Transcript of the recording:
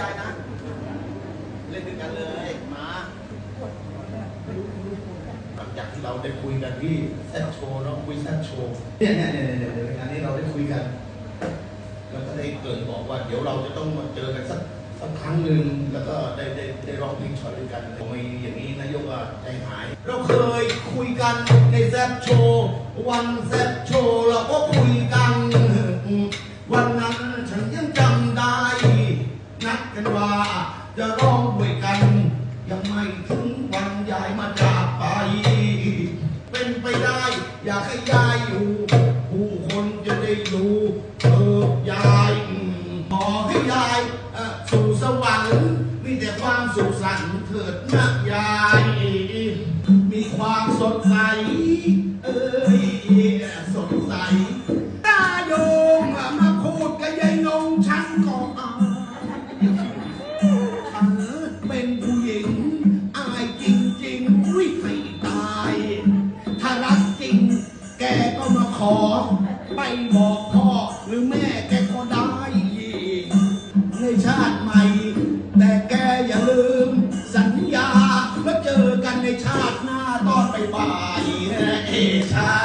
ยายนะ เล่นด้วยกันเลย มาหลังจากที่เราได้คุยกันที่แซดโชว์เนาะคุยแซดโชว์เนี่ยเนี่ยเนี่ยเนี่ยเดี๋ยวงานนี้เราได้คุยกัน แล้วก็ได้เกรินบอกว่า เดี๋ยวเราจะต้องมาเจอกันสักสักครั้งหนึ่งแล้วก็ได้ได้ได้ร้องเพลงชอตด้วยกันผมมีอย่างนี้นายกใจหาย เราเคยคุยกันในแซดโชว์วันแซดโชว์เราก็คุยกัน กันว่า จะร้องด้วยกัน ยังไม่ถึงวันยายมาจากไป เป็นไปได้ อยากให้ยายอยู่ ผู้คนจะได้ดูเออยายขอให้ยายสู่สวรรค์มีแต่ความสุขสันต์เถิดนะยาย มีความสดใสเอ้ย อไปบอกพ่อหรือแม่แกก็ได้ในชาติใหม่ แต่แกอย่าลืม สัญญาแล้วเจอกันในชาติหน้าตอนบ่ายๆเอชา